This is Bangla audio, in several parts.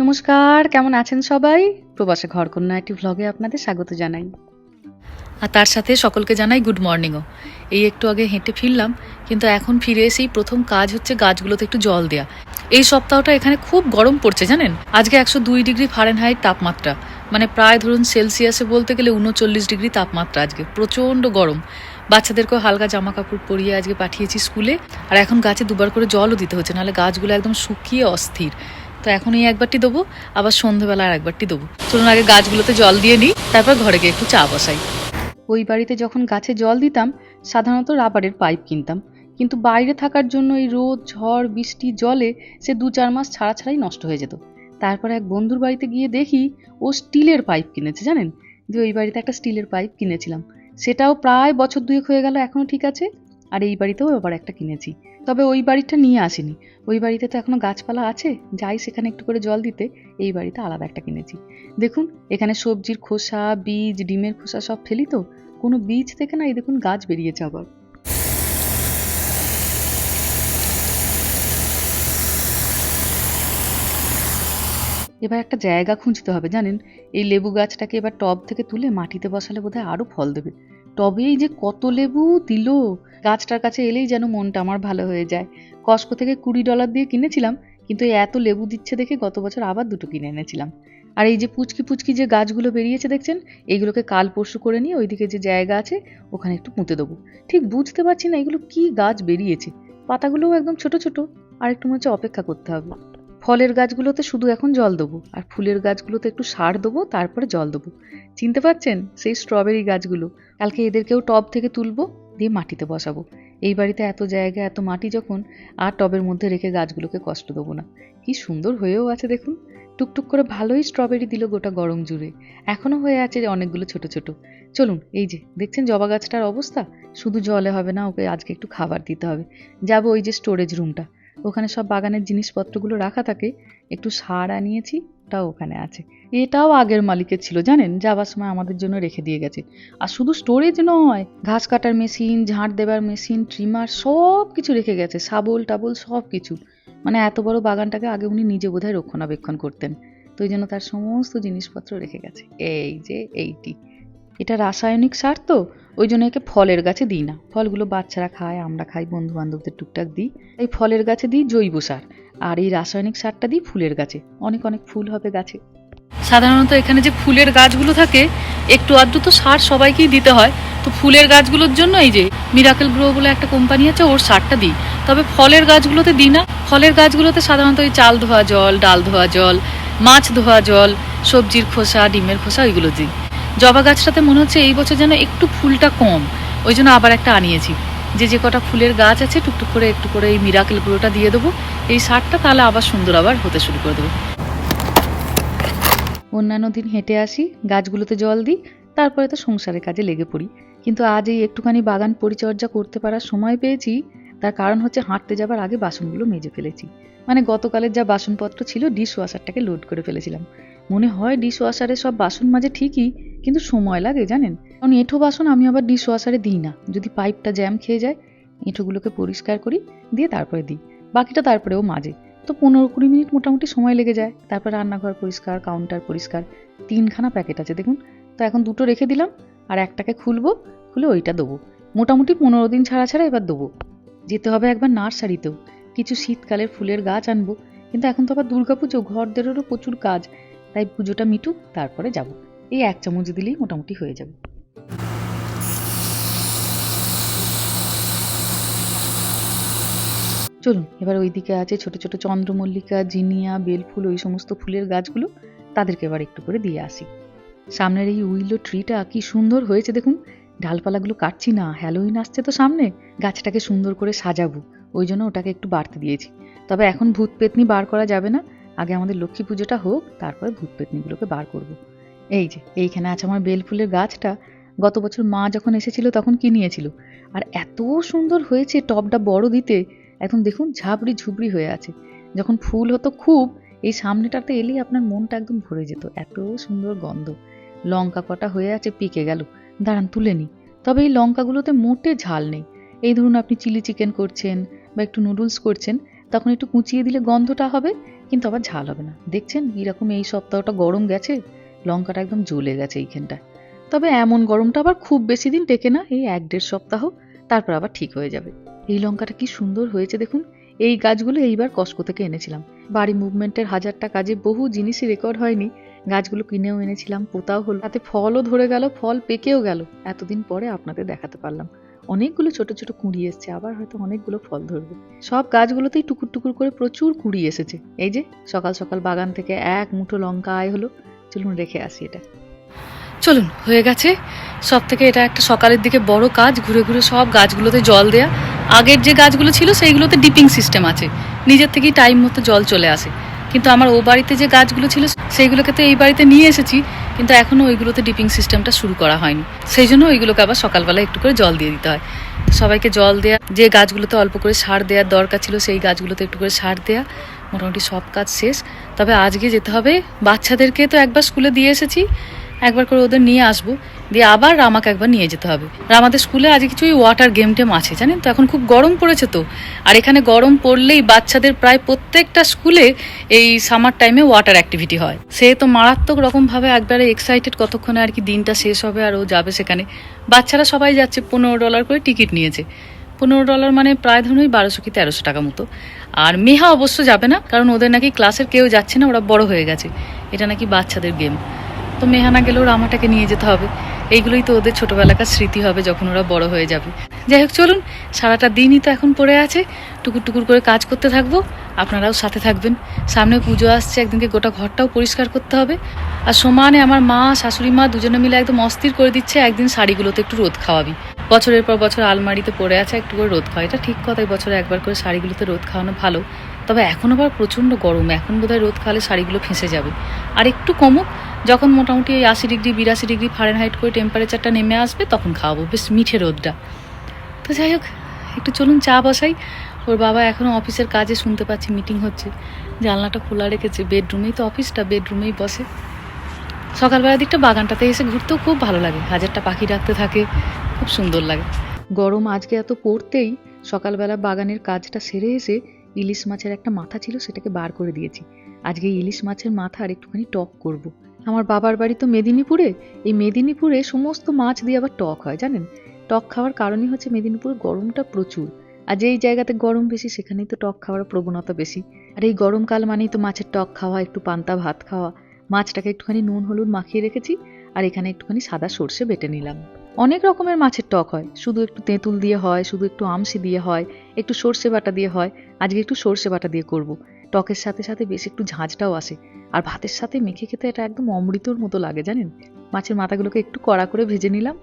নমস্কার, কেমন আছেন সবাই? প্রবাসে ঘরকন্যা একটি ভ্লগে আপনাদের স্বাগত জানাই। আর তার সাথে সকলকে জানাই গুড মর্নিংও এই একটু আগে হেঁটে ফিরলাম, কিন্তু এখন ফিরে এসেই প্রথম কাজ হচ্ছে গাছগুলোতে একটু জল দেয়া। এই সপ্তাহটা এখানে খুব গরম পড়ছে, জানেন? আজকে একশো দুই ডিগ্রি ফারেনহাইট তাপমাত্রা। মানে প্রায় ধরুন সেলসিয়াসে বলতে গেলে উনচল্লিশ ডিগ্রি তাপমাত্রা আজকে। প্রচণ্ড গরম। বাচ্চাদেরকেও হালকা জামা কাপড় পরিয়ে আজকে পাঠিয়েছি স্কুলে। আর এখন গাছে দুবার করে জলও দিতে হচ্ছে, নাহলে গাছগুলো একদম শুকিয়ে অস্থির। তো এখন এই একবারটি দেবো, আবার সন্ধ্যেবেলা আর একবারটি দেবো। চলুন আগে গাছগুলোতে জল দিয়ে নিই, তারপর ঘরে গিয়ে একটু চা বসাই। ওই বাড়িতে যখন গাছে জল দিতাম, সাধারণত রাবারের পাইপ কিনতাম। কিন্তু বাইরে থাকার জন্য এই রোদ, ঝড়, বৃষ্টি, জলে সে দু চার মাস ছাড়া ছাড়াই নষ্ট হয়ে যেত। তারপর এক বন্ধুর বাড়িতে গিয়ে দেখি ও স্টিলের পাইপ কিনেছে, জানেন? যে ওই বাড়িতে একটা স্টিলের পাইপ কিনেছিলাম। সেটাও প্রায় বছর দুয়েক হয়ে গেল এখনও ঠিক আছে। আর এই বাড়িতেও আবার একটা কিনেছি। তবে ওই বাড়িটা নিয়ে আসিনি। ওই বাড়িতে তো এখনও গাছপালা আছে। যাই সেখানে একটু করে জল দিতে, এই বাড়িতে আলাদা একটা কিনেছি। দেখুন, এখানে সবজির খোসা, বীজ, ডিমের খোসা সব ফেলি তো? কোনো বীজ থেকে না এই দেখুন গাছ বেরিয়েছে আবার। এবার একটা জায়গা খুঁজতে হবে, জানেন? এই লেবু গাছটাকে এবার টব থেকে তুলে মাটিতে বসালে বোধহয় আরও ফল দেবে। টবেই যে কত লেবু দিল, গাছটার কাছে এলেই যেন মনটা আমার ভালো হয়ে যায়। কস্কো থেকে কুড়ি ডলার দিয়ে কিনেছিলাম, কিন্তু এত লেবু দিচ্ছে দেখে গত বছর আবার দুটো কিনে এনেছিলাম। আর এই যে পুচকি পুচকি যে গাছগুলো বেরিয়েছে, দেখছেন? এইগুলোকে কাল পরশু করে নিয়ে ওইদিকে যে জায়গা আছে, ওখানে একটু পুঁতে দেবো। ঠিক বুঝতে পারছি না এগুলো কি গাছ বেরিয়েছে। পাতাগুলোও একদম ছোট ছোট আর একটু মনে হচ্ছে অপেক্ষা করতে হবে। ফলের গাছগুলোতে শুধু এখন জল দেবো, আর ফুলের গাছগুলোতে একটু সার দেবো, তারপরে জল দেবো। চিনতে পারছেন? সেই স্ট্রবেরি গাছগুলো। কালকে এদেরকেও টব থেকে তুলবো, দিয়ে মাটিতে বসাবো। এই বাড়িতে এত জায়গা, এত মাটি যখন, আর টবের মধ্যে রেখে গাছগুলোকে কষ্ট দেবো না। কি সুন্দর হয়েও আছে দেখুন। টুকটুক করে ভালোই স্ট্রবেরি দিল গোটা গরম জুড়ে। এখনও হয়ে আছে অনেকগুলো ছোট ছোট। চলুন, এই যে, দেখছেন জবা গাছটার অবস্থা? শুধু জলে হবে না, ওকে আজকে একটু খাবার দিতে হবে। যাব ওই যে স্টোরেজ রুমটা ওখানে সব বাগানের জিনিসপত্রগুলো রাখা থাকে। একটু সার আনিয়েছি, ওটাও ওখানে আছে। এটাও আগের মালিকের ছিল, জানেন? যাবার সময় আমাদের জন্য রেখে দিয়ে গেছে। আর শুধু স্টোরেজ নয়, ঘাস কাটার মেশিন ঝাঁট দেবার মেশিন ট্রিমার সব কিছু রেখে গেছে। সাবল টাবল সব কিছু মানে এত বড় বাগানটাকে আগে উনি নিজে বোধহয় রক্ষণাবেক্ষণ করতেন। তো ওই জন্য তার সমস্ত জিনিসপত্র রেখে গেছে। এই যে, এইটি। এটা রাসায়নিক সার তো। ওই জন্য একে ফলের গাছে দিই না। ফলগুলো বাচ্চারা খায়, আমরা খাই বন্ধু বান্ধবদের টুকটাক দিই। এই ফলের গাছে দিই জৈব সার আর এই রাসায়নিক সারটা দিই ফুলের গাছে। অনেক অনেক ফুল হবে গাছে। সাধারণত এখানে যে ফুলের গাছগুলো থাকে, একটু আধটু তো সার সবাইকেই দিতে হয়। তো ফুলের গাছগুলোর জন্য এই যে মিরাকেল গ্রো বলে একটা কোম্পানি আছে, ওর সারটা দিই। তবে ফলের গাছগুলোতে দিই না। ফলের গাছগুলোতে সাধারণত ওই চাল ধোয়া জল, ডাল ধোয়া জল, মাছ ধোয়া জল, সবজির খোসা, ডিমের খোসা, ওইগুলো দিই। জবা গাছটাতে মনে হচ্ছে এই বছর যেন একটু ফুলটা কম। ওই জন্য আবার একটা আনিয়েছি। যে যে কটা ফুলের গাছ আছে, টুকটুক করে একটু করে এই মিরাকেল গ্রোটা দিয়ে দেবো। এই সারটা তাহলে আবার সুন্দর আবার হতে শুরু করে দেবো। অন্যান্য দিন হেঁটে আসি, গাছগুলোতে জল দিই, তারপরে তো সংসারের কাজে লেগে পড়ি। কিন্তু আজ এই একটুখানি বাগান পরিচর্যা করতে পারার সময় পেয়েছি, তার কারণ হচ্ছে হাঁটতে যাবার আগে বাসনগুলো মেজে ফেলেছি। মানে গতকালের যা বাসনপত্র ছিল ডিশ ওয়াশারটাকে লোড করে ফেলেছিলাম। মনে হয় ডিশ ওয়াশারে সব বাসন মাঝে ঠিকই কিন্তু সময় লাগে, জানেন? কারণ এঁঠো বাসন আমি আবার ডিশ ওয়াশারে দিই না। যদি পাইপটা জ্যাম খেয়ে যায়, এঁঠোগুলোকে পরিষ্কার করি, দিয়ে তারপরে দিই। বাকিটা তারপরেও মাজে। তো পনেরো কুড়ি মিনিট মোটামুটি সময় লেগে যায়। তারপর রান্নাঘর পরিষ্কার কাউন্টার পরিষ্কার, তিনখানা প্যাকেট আছে, দেখুন। তো এখন দুটো রেখে দিলাম, আর একটাকে খুলবো, খুলে ওইটা দেবো। মোটামুটি পনেরো দিন ছাড়া ছাড়া এবার দেবো। যেতে হবে একবার নার্সারিতেও। কিছু শীতকালের ফুলের গাছ আনব। কিন্তু এখন তো আবার দুর্গাপুজো ঘরদেরও প্রচুর কাজ। তাই পুজোটা মিটুক, তারপরে যাব। এই এক চামচ দিলেই মোটামুটি হয়ে যাবে। চলুন, এবার ওইদিকে আছে ছোট ছোট চন্দ্রমল্লিকা, জিনিয়া, বেলফুল, ওই সমস্ত ফুলের গাছগুলো, তাদেরকে এবার একটু করে দিয়ে আসি। সামনের এই উইলো ট্রিটা কি সুন্দর হয়েছে দেখুন। ডালপালাগুলো কাটছি না, হ্যালোইন আসছে তো সামনে। গাছটাকে সুন্দর করে সাজাবো, ওই জন্য ওটাকে একটু বাড়তে দিয়েছি। তবে এখন ভূত পেতনি বার করা যাবে না। আগে আমাদের লক্ষ্মী পুজোটা হোক, তারপরে ভূত পেতনিগুলোকে বার করব। এই যে, এইখানে আছে আমার বেলফুলের গাছটা। গত বছর মা যখন এসেছিল তখন কিনিয়েছিল আর এত সুন্দর হয়েছে টবটা বড় দিতে। এখন দেখুন ঝাবড়ি ঝুবড়ি হয়ে আছে। যখন ফুল হতো খুব, এই সামনেটাতে এলেই আপনার মনটা একদম ভরে যেত। এত সুন্দর গন্ধ। লঙ্কা কটা হয়ে আছে, পিকে গেল। দাঁড়ান, তুলে নিই। তবে এই লঙ্কাগুলোতে মোটে ঝাল নেই। এই ধরুন আপনি চিলি চিকেন করছেন বা একটু নুডলস করছেন, তখন একটু কুচিয়ে দিলে গন্ধটা হবে, কিন্তু আবার ঝাল হবে না। দেখছেন? এরকম এই সপ্তাহটা গরম গেছে? লঙ্কাটা একদম জ্বলে গেছে এইখানটা তবে এমন গরমটা আবার খুব বেশি দিন টেকে না, এই এক দেড় সপ্তাহ, তারপর আবার ঠিক হয়ে যাবে। এই লঙ্কাটা কি সুন্দর হয়েছে দেখুন, এই গাছগুলো এইবার কস্কো থেকে এনেছিলাম। বাড়ি মুভমেন্টের হাজারটা কাজে বহু জিনিসই রেকর্ড হয়নি, গাছগুলো কিনেও এনেছিলাম, পোতাও হলো, তাতে ফলও ধরে গেল, ফল পেকেও গেল। এতদিন পরে আপনাদের দেখাতে পারলাম। অনেকগুলো ছোট ছোট কুঁড়ি এসছে, আবার হয়তো অনেকগুলো ফল ধরবে। সব গাছগুলোতেই টুকুর টুকুর করে প্রচুর কুঁড়ি এসেছে। এই যে, সকাল সকাল বাগান থেকে এক মুঠো লঙ্কা আয় হলো চলুন রেখে আসি এটা। চলুন, হয়ে গেছে। সব থেকে এটা একটা সকালের দিকে বড় কাজ, ঘুরে ঘুরে সব গাছগুলোতে জল দেয়া। আগের যে গাছগুলো ছিল, সেইগুলোতে ডিপিং সিস্টেম আছে। নিজের থেকেই টাইম মতো জল চলে আসে। কিন্তু আমার ও বাড়িতে যে গাছগুলো ছিল, সেইগুলোকে তো এই বাড়িতে নিয়ে এসেছি, কিন্তু এখনও ওইগুলোতে ডিপিং সিস্টেমটা শুরু করা হয়নি। সেই জন্য ওইগুলোকে আবার সকালবেলা একটু করে জল দিয়ে দিতে হয়। সবাইকে জল দেয়া, যে গাছগুলোতে অল্প করে সার দেওয়ার দরকার ছিল, সেই গাছগুলোতে একটু করে সার দেয়া। মোটামুটি সব কাজ শেষ। তবে আজকে যেতে হবে। বাচ্চাদেরকে তো একবার স্কুলে দিয়ে এসেছি। একবার করে ওদের নিয়ে আসব। দিয়ে আবার রামাকে একবার নিয়ে যেতে হবে। আর আমাদের স্কুলে আজ কিছুই ওয়াটার গেম টেম আছে, জানেন তো? এখন খুব গরম পড়েছে তো। আর এখানে গরম পড়লেই বাচ্চাদের প্রায় প্রত্যেকটা স্কুলে এই সামার টাইমে ওয়াটার অ্যাক্টিভিটি হয়। সে তো মারাত্মক রকমভাবে একবারে এক্সাইটেড কতক্ষণে আর কি দিনটা শেষ হবে আর ও যাবে সেখানে। বাচ্চারা সবাই যাচ্ছে, পনেরো ডলার করে টিকিট নিয়েছে। পনেরো ডলার মানে প্রায় ধরুন ওই বারোশো কি তেরোশো টাকা মতো। আর মেহা অবশ্য যাবে না, কারণ ওদের নাকি ক্লাসের কেউ যাচ্ছে না, ওরা বড় হয়ে গেছে। এটা নাকি বাচ্চাদের গেম তো মেহানা গেলেও রামাটাকে নিয়ে যেতে হবে। এইগুলোই তো ওদের ছোটবেলাকার স্মৃতি হবে যখন ওরা বড় হয়ে যাবে। যাই হোক, চলুন, সারাটা দিনই তো এখন পড়ে আছে। টুকুর টুকুর করে কাজ করতে থাকব। আপনারাও সাথে থাকবেন। সামনে পুজো আসছে, একদিনকে গোটা ঘরটাও পরিষ্কার করতে হবে। আর সমানে আমার মা, শাশুড়ি মা দুজনে মিলে একদম অস্থির করে দিচ্ছে, একদিন শাড়িগুলোতে একটু রোদ খাওয়াবি। বছরের পর বছর আলমারিতে পড়ে আছে, একটু করে রোদ খাওয়া। এটা ঠিক কথাই বছরে একবার করে শাড়িগুলোতে রোদ খাওয়ানো ভালো। তবে এখন আবার প্রচণ্ড গরম, এখন বোধহয় রোদ খাওয়ালে শাড়িগুলো ফেঁসে যাবে। আর একটু কমুক, যখন মোটামুটি এই আশি ডিগ্রি, বিরাশি ডিগ্রি ফারেনহাইট করে টেম্পারেচারটা নেমে আসবে, তখন খাওয়াবো। বেশ মিঠে রোদটা। তো যাই হোক, একটু চলুন চা বসাই। ওর বাবা এখনও অফিসের কাজে শুনতে পাচ্ছি মিটিং হচ্ছে। জানলাটা খোলা রেখেছে বেডরুমেই তো অফিসটা বেডরুমেই বসে। সকালবেলার দিকটা বাগানটাতে এসে ঘুরতেও খুব ভালো লাগে। হাজারটা পাখি ডাকতে থাকে খুব সুন্দর লাগে। গরম আজকে এত পড়তেই সকালবেলা বাগানের কাজটা সেরে এসে ইলিশ মাছের একটা মাথা ছিল, সেটাকে বার করে দিয়েছি। আজকে ইলিশ মাছের মাথা আর একটুখানি টক করব। আমার বাবার বাড়ি তো মেদিনীপুরে। এই মেদিনীপুরে সমস্ত মাছ দিয়ে আবার টক হয়, জানেন? টক খাওয়ার কারণই হচ্ছে মেদিনীপুরে গরমটা প্রচুর। আর যেই জায়গাতে গরম বেশি, সেখানেই তো টক খাওয়ার প্রবণতা বেশি। আর এই গরমকাল মানেই তো মাছের টক খাওয়া, একটু পান্তা ভাত খাওয়া। মাছটাকে একটুখানি নুন, হলুদ মাখিয়ে রেখেছি, আর এখানে একটুখানি সাদা সর্ষে বেটে নিলাম। অনেক রকমের মাছের টক হয়। শুধু একটু তেঁতুল দিয়ে হয়, শুধু একটু আমসি দিয়ে হয়, একটু সর্ষে বাটা দিয়ে হয়। আজকে একটু সর্ষে বাটা দিয়ে করব। টকের সাথে সাথে বেশ একটু ঝাঁঝটাও আসে। আর ভাতের সাথে মেখে খেতে এটা একদম অমৃতর মতো লাগে, জানেন? মাছের মাথাগুলোকে একটু কড়া করে ভেজে নিলাম।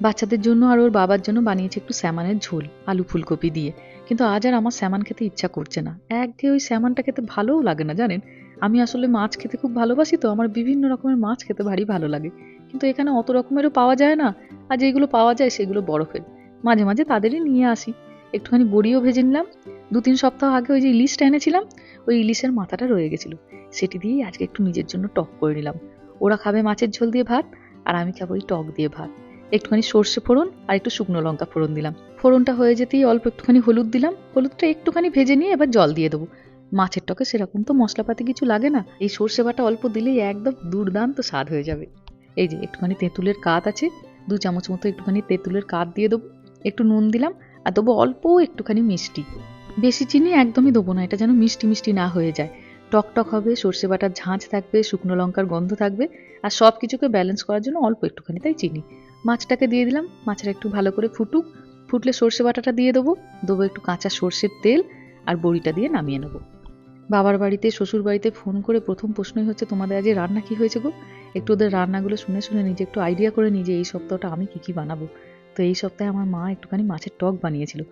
বাচ্চাদের জন্য আর ওর বাবার জন্য বানিয়েছে একটু স্যামানের ঝোল, আলু ফুলকপি দিয়ে। কিন্তু আজ আর আমার স্যামান খেতে ইচ্ছা করছে না। একঘেয়ে ওই স্যামানটা খেতে ভালোও লাগে না, জানেন? আমি আসলে মাছ খেতে খুব ভালোবাসি, তো আমার বিভিন্ন রকমের মাছ খেতে ভারী ভালো লাগে। কিন্তু এখানে অত রকমেরও পাওয়া যায় না। আর যেগুলো পাওয়া যায় সেগুলো বরফের। মাঝে মাঝে তাদেরই নিয়ে আসি। একটুখানি বড়িও ভেজে নিলাম। দু তিন সপ্তাহ আগে ওই যে ইলিশটা এনেছিলাম, ওই ইলিশের মাথাটা রয়ে গেছিল। সেটি দিয়েই আজকে একটু নিজের জন্য টক করে নিলাম। ওরা খাবে মাছের ঝোল দিয়ে ভাত, আর আমি খাব ওই টক দিয়ে ভাত। একটুখানি সর্ষে ফোড়ন আর একটু শুকনো লঙ্কা ফোড়ন দিলাম। ফোড়নটা হয়ে যেতেই অল্প একটুখানি হলুদ দিলাম। হলুদটা একটুখানি ভেজে নিয়ে এবার জল দিয়ে দেবো। মাছের টকে সেরকম তো মশলাপাতি কিছু লাগে না। এই সর্ষে বাটা অল্প দিলেই একদম দুর্দান্ত স্বাদ হয়ে যাবে। এই যে একটুখানি তেঁতুলের কাত আছে, দু চামচ মতো একটুখানি তেঁতুলের কাত দিয়ে দেবো। একটু নুন দিলাম আর দেবো অল্প একটুখানি মিষ্টি। বেশি চিনি একদমই দেবো না, এটা যেন মিষ্টি মিষ্টি না হয়ে যায়। টক টক হবে, সর্ষে বাটার ঝাঁঝ থাকবে, শুকনো লঙ্কার গন্ধ থাকবে আর সব কিছুকে ব্যালেন্স করার জন্য অল্প একটুখানি তাই চিনি। মাছটাকে দিয়ে দিলাম মাছটা একটু ভালো করে ফুটুক, ফুটলে সর্ষে বাটাটা দিয়ে দেবো। দেবো একটু কাঁচা সর্ষের তেল আর বড়িটা দিয়ে নামিয়ে নেব। বাবার বাড়িতে, শ্বশুর বাড়িতে ফোন করে প্রথম প্রশ্নই হচ্ছে, তোমাদের আজ রান্না কি হয়েছে গো? একটু ওদের রান্নাগুলো শুনে শুনে নিজে একটু আইডিয়া করে নিজে এই সপ্তাহটা আমি কি কি বানাবো। তো এই সপ্তাহে আমার মা একটুখানি মাছের টক বানিয়েছিল।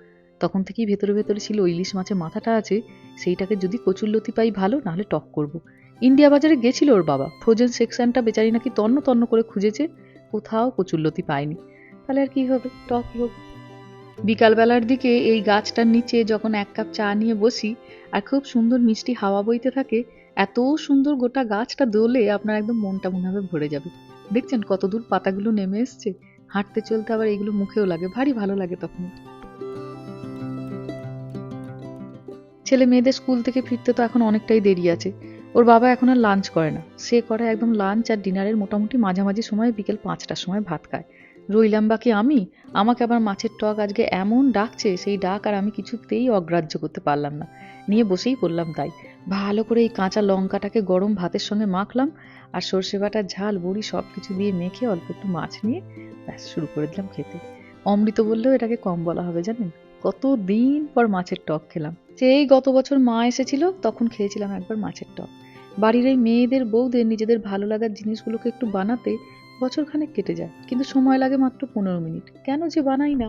তখন থেকেই ভেতরে ভেতরে ছিল ইলিশ মাছের মাথাটা আছে, সেইটাকে যদি কচুরলতি পাই ভালো, নাহলে টক করব। ইন্ডিয়া বাজারে গেছিল ওর বাবা। ফ্রোজেন সেকশনটা বেচারি নাকি তন্ন তন্ন করে খুঁজেছে, কোথাও কচুরলতি পায়নি। তাহলে আর কি হবে? টক হোক। বিকালবেলার দিকে এই গাছটার নিচে যখন এক কাপ চা নিয়ে বসি আর খুব সুন্দর মিষ্টি হাওয়া বইতে থাকে, এত সুন্দর গোটা গাছটা দোলে আপনার একদম মনটা মনে হবে ভরে যাবে। দেখছেন কত দূর পাতাগুলো নেমে এসছে। হাঁটতে চলতে আবার এগুলো মুখেও লাগে, ভারী ভালো লাগে তখন। ছেলে মেয়েদের স্কুল থেকে ফিরতে তো এখন অনেকটাই দেরি আছে। ওর বাবা এখন আর লাঞ্চ করে না। সে করে একদম লাঞ্চ আর ডিনারের মোটামুটি মাঝামাঝি সময় বিকেল পাঁচটার সময় ভাত খায়। রইলাম বাকি আমি? আমাকে আবার মাছের টক আজকে এমন ডাকছে, সেই ডাক আর আমি কিছুতেই অগ্রাহ্য করতে পারলাম না। নিয়ে বসেই পড়লাম তাই। ভালো করে এই কাঁচা লঙ্কাটাকে গরম ভাতের সঙ্গে মাখলাম আর সর্ষে বাটার ঝাল, বড়ি সব কিছু দিয়ে মেখে অল্প একটু মাছ নিয়ে ব্যাস শুরু করে দিলাম খেতে। অমৃত বললেও এটাকে কম বলা হবে জানেন? কত দিন পর মাছের টক খেলাম। সেই গত বছর মা এসেছিল তখন খেয়েছিলাম একবার মাছের টক। বাড়ির এই মেয়েদের, বউদের, নিজেদের ভালো লাগার জিনিসগুলোকে একটু বানাতে বছরখানেক কেটে যায় কিন্তু সময় লাগে মাত্র পনেরো মিনিট। কেন যে বানাই না?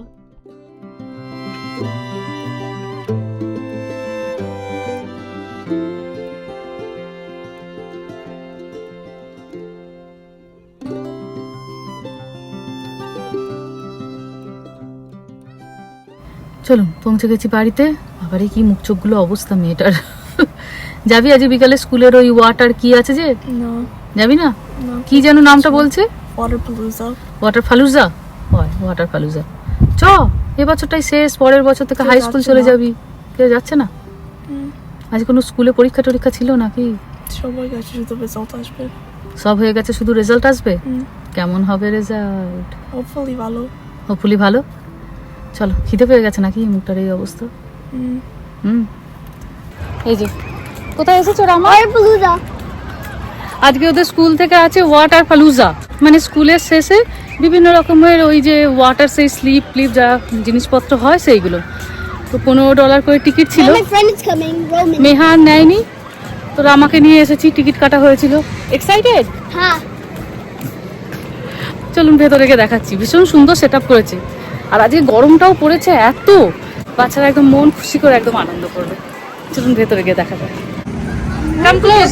চলুন পৌঁছে গেছি বাড়িতে। আবার কি মুখ চোখগুলো অবস্থা মেয়েটার। যাবি আজ বিকালে স্কুলের ওই ওয়াটার কি আছে যে? যাবি না। কি যেন নামটা বলছে? Waterpalooza. ওয়াটার ফালুজা হয় ওয়াটার ফালুজা চ এ বছরটাই শেষ পরের বছর থেকে হাই স্কুল চলে যাবি। কেউ যাচ্ছে না? আজ কোনো স্কুলে পরীক্ষা টরীক্ষা ছিল নাকি? সবাই গেছে শুধু রেজাল্ট আসবে। সব হয়ে গেছে শুধু রেজাল্ট আসবে? কেমন হবে রেজাল্ট হোপফুলি ভালো। হোপফুলি ভালো? চলো খিদে পেয়ে গেছে নাকি মুখটার এই অবস্থা? হুম। হুম। এই যে কোথায় এসেছ রামা? আজকে ওদের স্কুল থেকে আছে ওয়াটার ফালুজা মানে স্কুলের শেষে বিভিন্ন রকমের ওই যে ওয়াটার সেই স্লিপ ফ্লিপ যা জিনিসপত্র হয় সেইগুলো। তো পনেরো ডলার করে টিকিট ছিল। And my friend is coming, Roman. Meha নেয়নি। তো আমাকে নিয়ে এসেছি টিকিট কাটা হয়েছিল। Excited Ha. চলুন ভেতরে গিয়ে দেখাচ্ছি। ভীষণ সুন্দর সেট করেছে। আর আজকে গরমটাও পড়েছে এত। বাচ্চারা একদম মন খুশি করে একদম আনন্দ করবে। চলুন ভেতরে গিয়ে দেখা যাক। Come close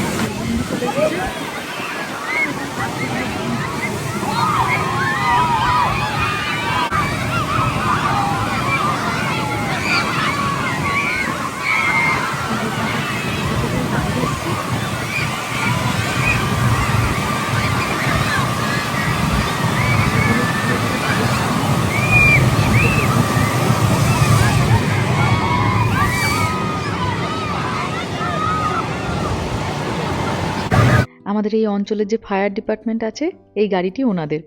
আমাদের এই অঞ্চলের যে ফায়ার ডিপার্টমেন্ট আছে, এই গাড়িটি ওনাদের।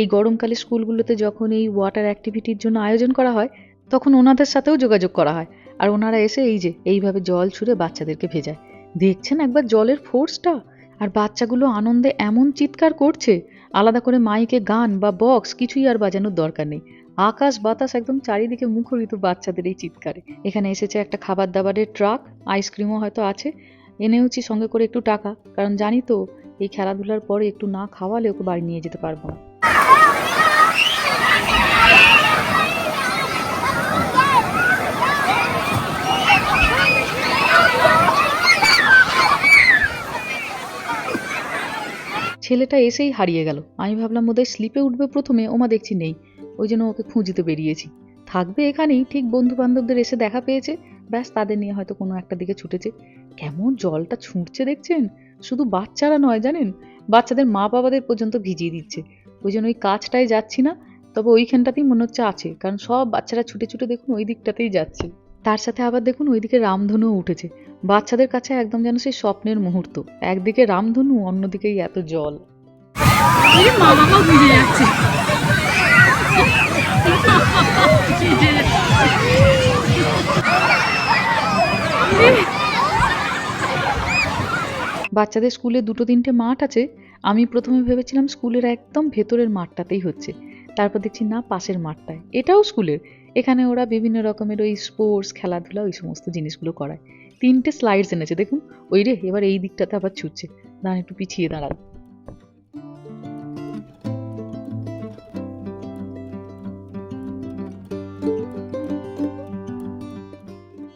এই গরমকালে স্কুলগুলোতে যখন এই ওয়াটার অ্যাক্টিভিটির জন্য আয়োজন করা হয়, তখন ওনাদের সাথেও যোগাযোগ করা হয়। আর ওনারা এসে এই যে, এইভাবে জল ছুঁড়ে বাচ্চাদেরকে ভেজায়। দেখছেন একবার জলের ফোর্সটা আর বাচ্চাগুলো আনন্দে এমন চিৎকার করছে, আলাদা করে মাইকে গান বা বক্স কিছুই আর বাজানোর দরকার নেই। আকাশ বাতাস একদম চারিদিকে মুখরিত বাচ্চাদের এই চিৎকারে। এখানে এসেছে একটা খাবার দাবারের ট্রাক আইসক্রিমও হয়তো আছে। এনেওছি সঙ্গে করে একটু টাকা, কারণ জানি তো, এই খেলাধুলার পরে একটু না খাওয়ালে ওকে বাড়ি নিয়ে যেতে পারব না। ছেলেটা এসেই হারিয়ে গেল। আমি ভাবলাম বোধহয় স্লিপে উঠবে প্রথমে, ওমা দেখছি নেই। ওই জন্য ওকে খুঁজতে বেরিয়েছি। থাকবে এখানেই, ঠিক বন্ধু বান্ধবদের এসে দেখা পেয়েছে। ব্যাস, তাদের নিয়ে হয়তো কোনো একটা দিকে ছুটেছে। কেমন জলটা ছুঁড়ছে দেখছেন? শুধু বাচ্চারা নয়, জানেন? বাচ্চাদের মা বাবাদের পর্যন্ত ভিজিয়ে দিচ্ছে। ওই জন্য ওই কাজটায় যাচ্ছি না, তবে ওইখানটাতেই মনে হচ্ছে আছে, কারণ সব বাচ্চারা ছুটে ছুটে দেখুন ওই দিকটাতেই যাচ্ছে। তার সাথে আবার দেখুন ওইদিকে রামধনুও উঠেছে। বাচ্চাদের কাছে একদম যেন সেই স্বপ্নের মুহূর্ত। একদিকে রামধনু, অন্যদিকেই এত জল। যাচ্ছে। বাচ্চাদের স্কুলে দুটো তিনটে মাঠ আছে, আমি প্রথমে ভেবেছিলাম স্কুলের একদম ভেতরের মাঠটাতেই হচ্ছে। তারপর দেখছি না, পাশের মাঠটায়। এটাও স্কুলের। এখানে ওরা বিভিন্ন রকমের ওই স্পোর্টস খেলাধুলা, ওই সমস্ত জিনিসগুলো করায়। তিনটে স্লাইডস এনেছে, দেখুন। ওই রে, এবার এই দিকটাতে আবার ছুটছে। দাঁড়ান, একটু পিছিয়ে দাঁড়ান।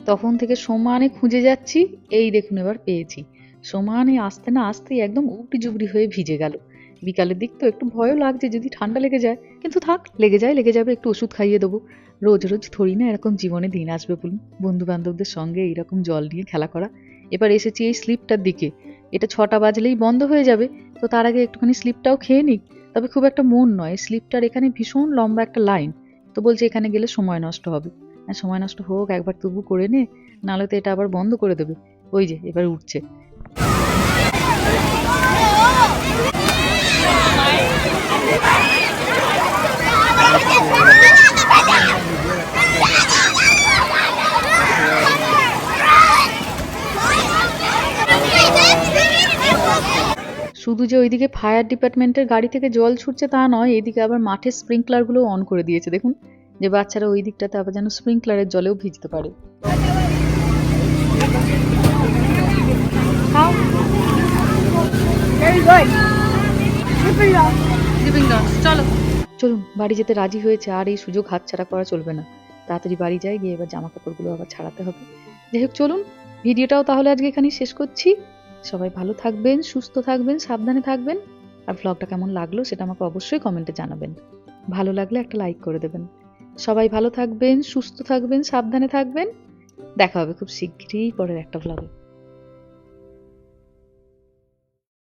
তখন থেকে সমানে খুঁজে যাচ্ছি, এই দেখুন এবার পেয়েছি। সমানে আসতে না আসতেই একদম উপটি জুবড়ি হয়ে ভিজে গেল। বিকালের দিক তো একটু ভয়ও লাগছে যদি ঠান্ডা লেগে যায়, কিন্তু থাক, লেগে যায়, লেগে যাবে, একটু ওষুধ খাইয়ে দেবো। রোজ রোজ থরি না এরকম জীবনে দিন আসবে বলুন। বন্ধু বান্ধবদের সঙ্গে এইরকম জল নিয়ে খেলা করা। এবার এসেছি এই স্লিপটার দিকে। এটা ছটা বাজলেই বন্ধ হয়ে যাবে, তো তার আগে একটুখানি স্লিপটাও খেয়ে নিক। তবে খুব একটা মন নয় স্লিপটার এখানে ভীষণ লম্বা একটা লাইন। তো বলছে এখানে গেলে সময় নষ্ট হবে। আর সময় নষ্ট হোক, একবার তবু করে নে, নাহলে তো এটা আবার বন্ধ করে দেবে। ওই যে, এবার উঠছে। শুধু যে ওইদিকে ফায়ার ডিপার্টমেন্টের গাড়ি থেকে জল ছুটছে তা নয়, এদিকে আবার মাঠের স্প্রিংকলারগুলো অন করে দিয়েছে। দেখুন, যে বাচ্চারা ওই দিকটাতে আবার যেন স্প্রিংকলারের জলেও ভিজতে পারে। চলো। চলুন বাড়ি যেতে রাজি হয়েছে আর এই সুযোগ হাতছাড়া করা চলবে না। তাড়াতাড়ি বাড়ি যাই গিয়ে এবার জামা কাপড়গুলো আবার ছাড়াতে হবে। যাই হোক চলুন ভিডিওটাও তাহলে আজকে এখানেই শেষ করছি। সবাই ভালো থাকবেন সুস্থ থাকবেন সাবধানে থাকবেন। আর ব্লগটা কেমন লাগল সেটা আমাকে অবশ্যই কমেন্টে জানাবেন। ভালো লাগলে একটা লাইক করে দেবেন। সবাই ভালো থাকবেন সুস্থ থাকবেন সাবধানে থাকবেন। দেখা হবে খুব শিগগিরই পরের একটা ব্লগে